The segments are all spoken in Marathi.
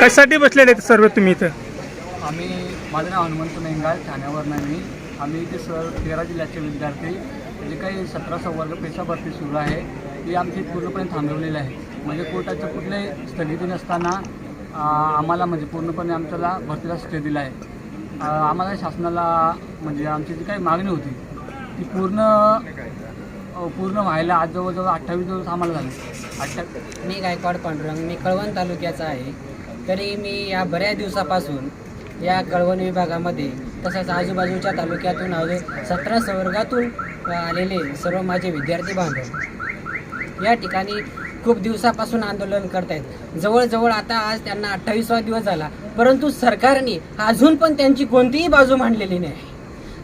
कशासाठी बसलेले आहेत सर्व तुम्ही इथं? आम्ही माझं नाव हनुमंत मेंगाळ ठाण्यावर नाही मी. आम्ही इथे सर तेरा जिल्ह्याचे विद्यार्थी जे काही सतरा संवर्ग पेशा भरती सुरू आहे ती आमची पूर्णपणे थांबवलेली आहे म्हणजे कोर्टाचं कुठल्याही स्थगिती नसताना आम्हाला म्हणजे पूर्णपणे आमच्याला भरतीला स्टे दिला आहे. आम्हाला शासनाला म्हणजे आमची जी काही मागणी होती ती पूर्ण पूर्ण व्हायला आज जवळजवळ अठ्ठावीस दिवस आम्हाला झाले. अठ्ठा मी गायकवाड पांडुरंग मी कळवण तालुक्याचा आहे. तरी मी या बऱ्याच दिवसापासून या कळवण विभागामध्ये तसंच आजूबाजूच्या तालुक्यातून अजून सतरा संवर्गातून आलेले सर्व माझे विद्यार्थी बांधव. या ठिकाणी खूप दिवसापासून आंदोलन करत आहेत जवळजवळ आता आज त्यांना अठ्ठावीसवा दिवस झाला. परंतु सरकारने अजून पण त्यांची कोणतीही बाजू मांडलेली नाही.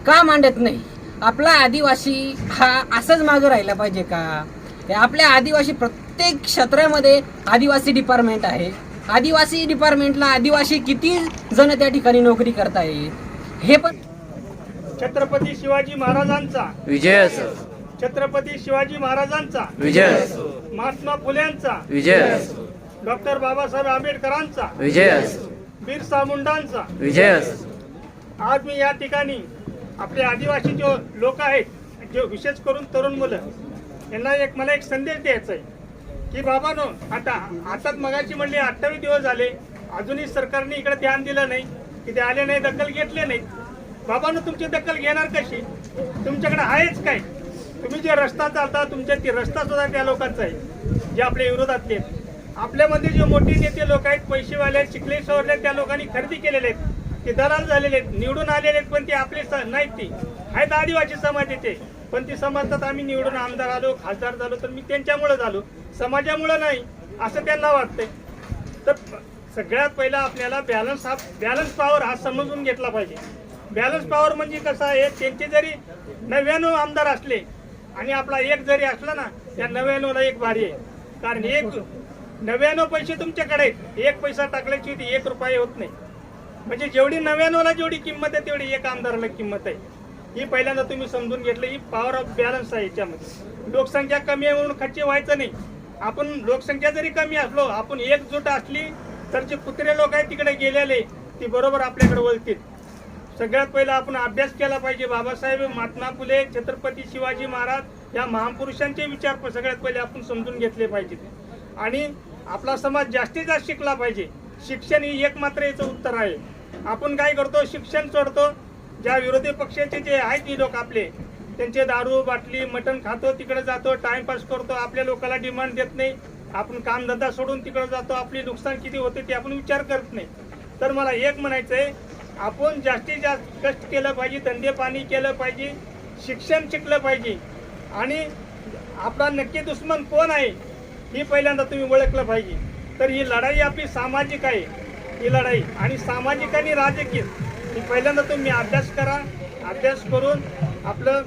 का मांडत नाही? आपला आदिवासी हा असंच मागं राहिला पाहिजे का? हे आपल्या आदिवासी प्रत्येक क्षेत्रामध्ये आदिवासी डिपार्टमेंट आहे. आदिवासी डिपार्टमेंटला आदिवासी किती जण त्या ठिकाणी नोकरी करतायत? हे पण छत्रपती शिवाजी महाराजांचा. विजय असो. छत्रपती शिवाजी महाराजांचा. विजय असो. महात्मा फुल्यांचा विजय असो. डॉक्टर बाबासाहेब आंबेडकरांचा. विजय असो. बिरसा मुंडांचा विजय असो. आज मी या ठिकाणी आपले आदिवासी जो लोक आहेत जे विशेष करून तरुण मुलं यांना एक मला एक संदेश द्यायचा आहे की बाबानो आता आताच मगाशी म्हणले अठ्ठावीस दिवस झाले अजूनही सरकारने इकडे ध्यान दिलं नाही. की ते आले नाही दखल घेतले नाही. बाबानं तुमची दखल घेणार कशी? तुमच्याकडे आहेच काय? तुम्ही जे रस्ता चालता तुमच्या ते रस्ता सुद्धा त्या लोकांचा आहे जे आपल्या विरोधातले आहेत. आपल्यामध्ये जे मोठे नेते लोक आहेत पैसेवाले आहेत, शिकले सवरले त्या लोकांनी खरेदी केलेले आहेत. ते दलाल झालेले आहेत निवडून आलेले आहेत पण ते आपले स- नाहीत ते. आहेत आदिवासी समाज येते पण ती समजतात आम्ही निवडून आमदार आलो खासदार झालो तर मी त्यांच्यामुळे झालो. समाजामुळे नाही असं त्यांना वाटतंय. तर सगळ्यात पहिला आपल्याला बॅलन्स हा बॅलन्स पॉवर हा समजून घेतला पाहिजे. बॅलन्स पॉवर म्हणजे कसं आहे त्यांचे जरी नव्याण्णव आमदार असले आणि आपला एक जरी असला ना त्या नव्याण्णवला एक भारी आहे. कारण एक नव्याण्णव पैसे तुमच्याकडे आहेत. एक पैसा टाकल्याची होती एक रुपये होत नाही. म्हणजे जेवढी नव्याण्णवला जेवढी किंमत आहे तेवढी एक आमदाराला किंमत आहे. ही पहिल्यांदा तुम्ही समजून घेतलं ही पॉवर ऑफ बॅलन्स आहे याच्यामध्ये. लोकसंख्या कमी आहे म्हणून खच्ची व्हायचं नाही. आपण लोकसंख्या जरी कमी असलो आपण एकजूट असली तर जे कुत्रे लोक आहेत तिकडे गेलेले ती बरोबर आपल्याकडे वळतील. सगळ्यात पहिला आपण अभ्यास केला पाहिजे. बाबासाहेब महात्मा फुले छत्रपती शिवाजी महाराज या महापुरुषांचे विचार सगळ्यात पहिले आपण समजून घेतले पाहिजेत आणि आपला समाज जास्तीत जास्त शिकला पाहिजे. शिक्षण ही एकमात्र याचं उत्तर आहे. आपण काय करतो? शिक्षण सोडतो. ज्या विरोधी पक्षाचे जे आहेत ही लोक आपले त्यांचे दारू बाटली मटण खातो तिकडे जातो टाइमपास करतो आपल्या लोकांना डिमांड देत नाही. आपण कामधंदा सोडून तिकडे जातो आपली नुकसान किती होते ते आपण विचार करत नाही. तर मला एक म्हणायचं आहे आपण जास्तीत जास्त कष्ट केलं पाहिजे धंदे पाणी केलं पाहिजे शिक्षण शिकलं पाहिजे. आणि आपला नक्की दुश्मन कोण आहे ही पहिल्यांदा तुम्ही ओळखलं पाहिजे. तर ही लढाई आपली सामाजिक आहे. ही लढाई आणि सामाजिक आणि राजकीय ही पहिल्यांदा तुम्ही अभ्यास करा. अभ्यास करून आपलं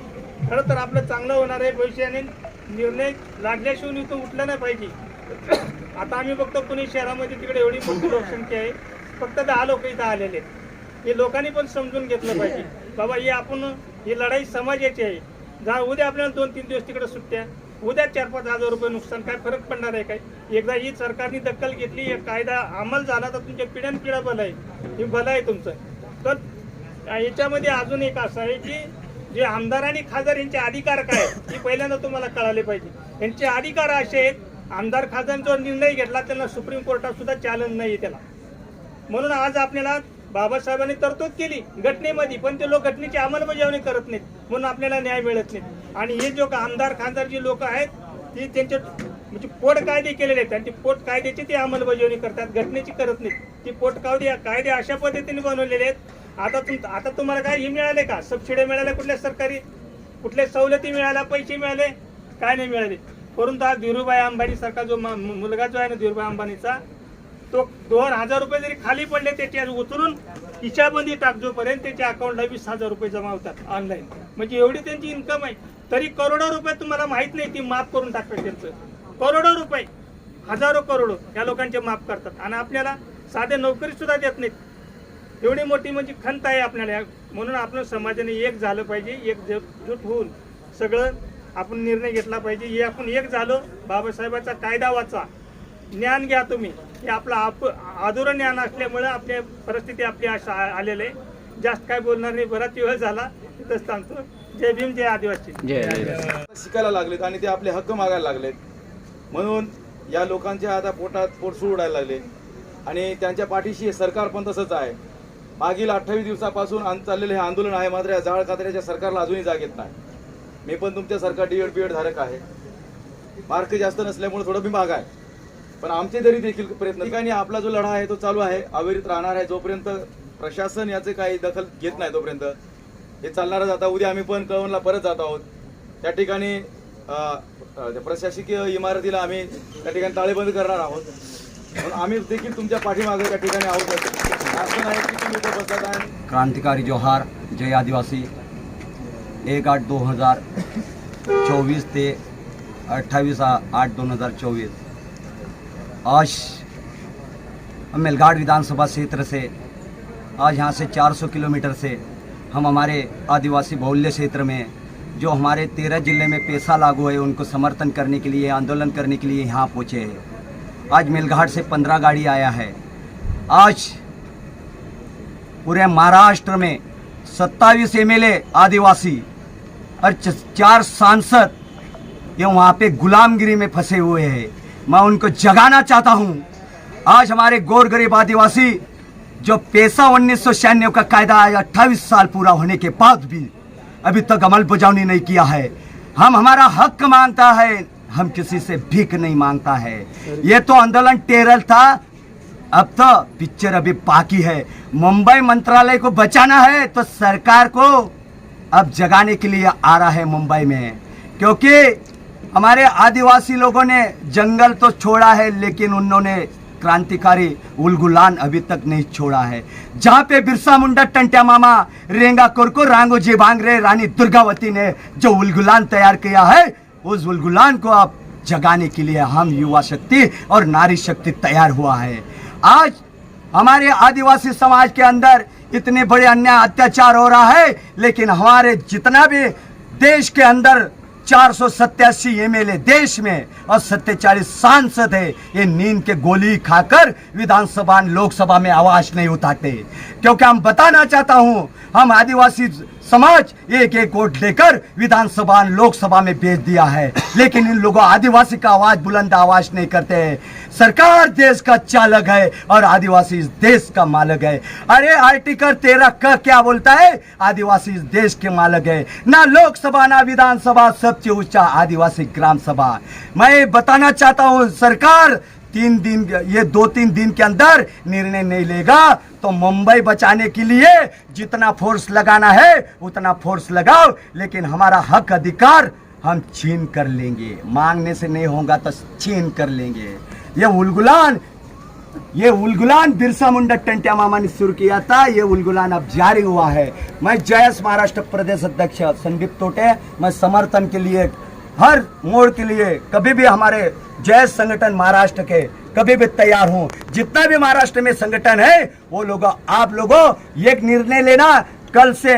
खरं तर आपलं चांगलं होणार आहे भविष्याने. निर्णय लागल्याशिवाय इथं उठलं नाही पाहिजे. आता आम्ही बघतो पुणे शहरामध्ये तिकडे एवढी मोठी लोकसंख्या आहे. फक्त दहा लोक इथं आलेले आहेत. हे लोकांनी पण समजून घेतलं पाहिजे. बाबा ही आपण ही लढाई समाजाची आहे. जा उद्या आपल्याला दोन तीन दिवस तिकडे सुट्ट्या. उद्या चार पाच हजार रुपये नुकसान. काय फरक पडणार आहे काय? एकदा ही सरकारने दखल घेतली एक कायदा अंमल झाला तर तुमच्या पिढ्यान पिढ्या भलं आहे. हे भलं आहे तुमचं. तर याच्यामध्ये अजून एक असं आहे की जे आमदार आणि खासदार यांचे अधिकार काय आहेत, हे पहिल्यांदा तुम्हाला कळाले पाहिजे. यांचे अधिकार असे आहेत आमदार खासदारांचा जो निर्णय घेतला त्यांना सुप्रीम कोर्टात सुद्धा चॅलेंज नाही आहे त्याला. म्हणून आज आपल्याला बाबासाहेबांनी तरतूद केली घटनेमध्ये पण ते लोक घटनेची अंमलबजावणी करत नाहीत म्हणून आपल्याला न्याय मिळत नाही. आणि हे जो का आमदार खासदार जे लोक आहेत ती त्यांचे म्हणजे पोट कायदे केलेले आहेत. आणि ते पोट कायद्याची ते अंमलबजावणी करतात घटनेची करत नाहीत. ती पोट कायदे कायदे अशा पद्धतीने बनवलेले आहेत. आता तुम आता तुम्हाला काय हे मिळाले का? सबसिडी मिळाल्या कुठल्या सरकारी कुठल्या सवलती मिळाल्या पैसे मिळाले काय नाही मिळाले. परंतु आज धीरूभाई अंबानी सारखा जो मुलगा जो आहे ना धीरूभाई अंबानीचा तो दोन हजार रुपये जरी खाली पडले त्याचे उचलून इशाबंदी टाक जोपर्यंत त्याच्या अकाउंटला वीस हजार रुपये जमा होतात ऑनलाईन म्हणजे एवढी त्यांची इन्कम आहे. तरी करोडो रुपये तुम्हाला माहीत नाही ती माफ करून टाकतात त्यांचं. करोडो रुपये. हजारो करोडो या लोकांचे माफ करतात. आणि आपल्याला साधे नोकरी सुद्धा देत नाहीत. एवढी मोठी म्हणजे खंत आहे आपल्याला. म्हणून आपण समाजाने एक झालं पाहिजे एक जूट होऊन सगळं आपण निर्णय घेतला पाहिजे. हे आपण एक झालो. बाबासाहेबाचा कायदा वाचा. ज्ञान घ्या तुम्ही. हे आपलं आप अधुरं ज्ञान असल्यामुळं आपल्या परिस्थिती आपली अशा आलेलं आहे. जास्त काय बोलणार नाही. बराच वेळ झाला. तिथंच थांबतो. जय भीम जय आदिवासी. शिकायला लागलेत आणि ते आपले हक्क मागायला लागलेत. म्हणून या लोकांच्या आता पोटात पोटसूळ उडायला लागले. आणि त्यांच्या पाठीशी हे सरकार पण तसंच आहे. मागील अठ्ठावीस दिवसापासून चाललेले हे आंदोलन आहे. मात्र या जाळ कात्र्याच्या सरकारला अजूनही जाग येत नाही. मी पण तुमच्यासारखा डी एड बी एड धारक आहे. मार्क जास्त नसल्यामुळे थोडं मी माग आहे. पण आमचे तरी देखील प्रयत्न ठिकाणी आपला जो लढा आहे तो चालू आहे. अविरित राहणार आहे जोपर्यंत प्रशासन याचे काही दखल घेत नाही तोपर्यंत. हे चालणारच आता. उद्या आम्ही पण कळवणला परत जात आहोत. त्या ठिकाणी प्रशासकीय इमारतीला आम्ही त्या ठिकाणी ताळेबंद करणार आहोत. म्हणून आम्ही देखील तुमच्या पाठीमागे त्या ठिकाणी आहोत. असं नाही की तुम्ही बसत क्रांतिकारी जोहार. जय आदिवासी. एक आठ दो हज़ार चौबीस ते अट्ठाईस आठ दोन हज़ार चौबीस। आज मेलघाट विधानसभा क्षेत्र से, आज यहाँ से 400 किलोमीटर से हम हमारे आदिवासी बहुल्य क्षेत्र में, जो हमारे तेरह ज़िले में पैसा लागू है, उनको समर्थन करने के लिए, आंदोलन करने के लिए यहाँ पहुँचे हैं। आज मेलघाट से पंद्रह गाड़ी आया है। आज पूरे महाराष्ट्र में सत्ताईस एमएलए आदिवासी और चार सांसद ये वहाँ पे गुलामगिरी में फंसे हुए हैं। मैं उनको जगाना चाहता हूँ। आज हमारे गौर गरीब आदिवासी, जो पैसा उन्नीस सौ छियानवे का कायदा आया, अट्ठाईस साल पूरा होने के बाद भी अभी तक अमल बजावनी नहीं किया है। हम हमारा हक माँगता है, हम किसी से भीख नहीं माँगता है। ये तो आंदोलन टेरल था, अब तो पिक्चर अभी बाकी है। मुंबई मंत्रालय को बचाना है तो सरकार को अब जगाने के लिए आ रहा है मुंबई में। क्योंकि हमारे आदिवासी लोगों ने जंगल तो छोड़ा है, लेकिन उन्होंने क्रांतिकारी उलगुलान अभी तक नहीं छोड़ा है। जहाँ पे बिरसा मुंडा, टंट्या मामा, रेंगा कोरको, रांगो जी भांगरे रानी दुर्गावती ने जो उलगुलान तैयार किया है, उस उलगुलान को अब जगाने के लिए हम युवा शक्ति और नारी शक्ति तैयार हुआ है। आज हमारे आदिवासी समाज के अंदर इतने बड़े अन्याय अत्याचार हो रहा है लेकिन हमारे जितना भी देश के अंदर चार सौ सत्यासी एमएलए देश में और सत्ताचालीस सांसद है। ये नींद के गोली खाकर विधानसभा लोकसभा में आवाज़ नहीं उठाते। क्योंकि हम बताना चाहता हूँ, हम आदिवासी समाज एक एक वोट लेकर विधानसभा लोकसभा में भेज दिया है। लेकिन इन लोगों आदिवासी का आवाज़, बुलंद आवाज़ नहीं करते हैं। सरकार देश का चालक है और आदिवासी इस देश का मालक है। अरे, आर्टिकल तेरह का क्या बोलता है? आदिवासी इस देश के मालक है। ना लोकसभा, ना विधानसभा सबसे ऊँचा आदिवासी ग्राम सभा। मैं बताना चाहता हूँ, सरकार तीन दिन, ये दो तीन दिन के अंदर निर्णय नहीं लेगा तो मुंबई बचाने के लिए जितना फोर्स लगाना है, उतना फोर्स लगाओ, लेकिन हमारा हक अधिकार हम छीन कर लेंगे। मांगने से नहीं होगा तो छीन कर लेंगे। ये उलगुलान ये उलगुलान बिरसा मुंडा टंट्या मामा ने शुरू किया था, ये उलगुलान अब जारी हुआ है। मैं जयस महाराष्ट्र प्रदेश अध्यक्ष संदीप तोटे, मैं समर्थन के लिए, हर मोड़ के लिए कभी भी हमारे जयस संगठन महाराष्ट्र के कभी भी तैयार हूँ। जितना भी महाराष्ट्र में संगठन है, वो लोग, आप लोगों, एक निर्णय लेना, कल से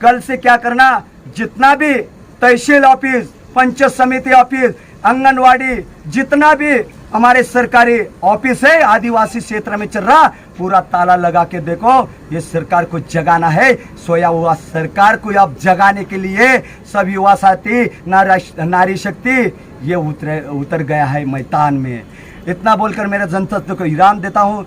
कल से क्या करना, जितना भी तहसील ऑफ़िस, पंचायत समिति ऑफ़िस, आंगनवाड़ी, जितना भी हमारे सरकारी ऑफ़िस है, आदिवासी क्षेत्र में चल रहा, पूरा ताला लगा के देखो, ये सरकार को जगाना है। सोया हुआ सरकार को अब जगाने के लिए सब युवा साथी, नारा- शक्ति, ये उतरे उतर गया है मैदान में। इतना बोलकर मेरा जनता को इराम देता हूँ।